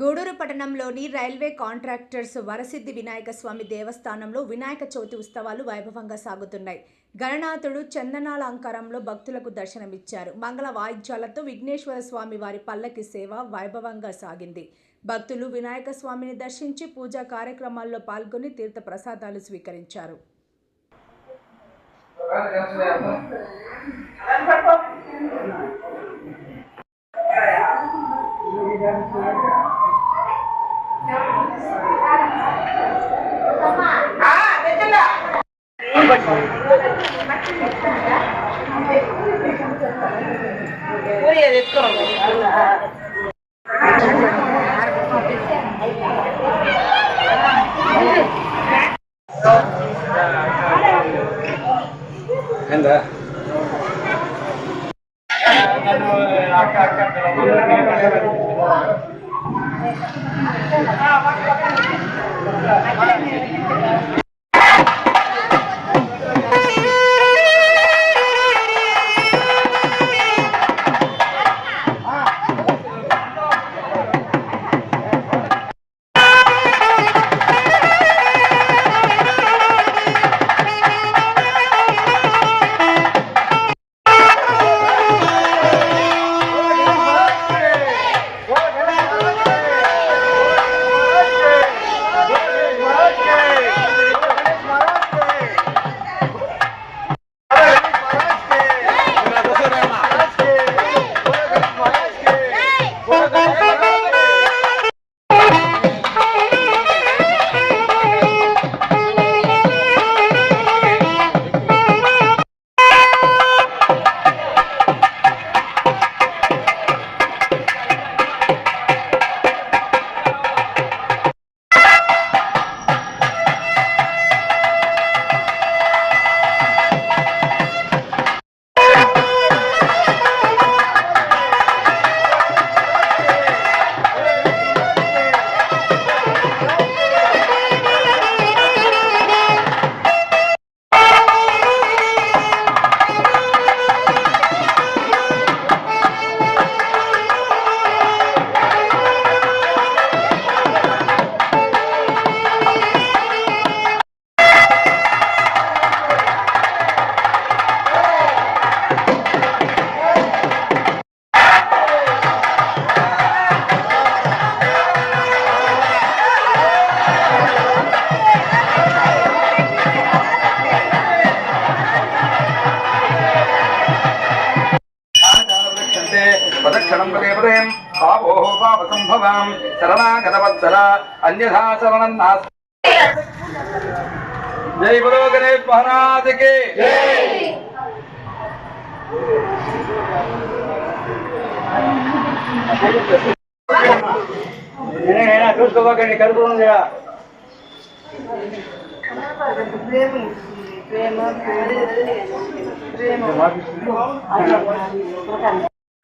గూడూరు పట్టణంలోని railway contractors Varasiddhi Vinayaka Swamy దేవస్థానంలో వినాయక చవితి ఉత్సవాలు వైభవంగా సాగుతున్నాయి. గణనాథుడు చందనాల అంకారంలో భక్తులకు దర్శనమిచ్చారు. మంగళ వాయిద్యాలతో విఘ్నేశ్వర స్వామి వారి పల్లకి సేవ వైభవంగా సాగింది. భక్తులు వినాయక స్వామిని దర్శించి పూజా కార్యక్రమాల్లో పాల్గొని తీర్థ ప్రసాదాలు స్వీకరించారు. historia de todo. എന്താ पदे पदे पापोः पापसम्भवाम् शरणागतवत्सला, अन्यथा शरणम् नास्ति। जय बोलो गणेश महाराज के। प्रेम प्रेम प्रेम।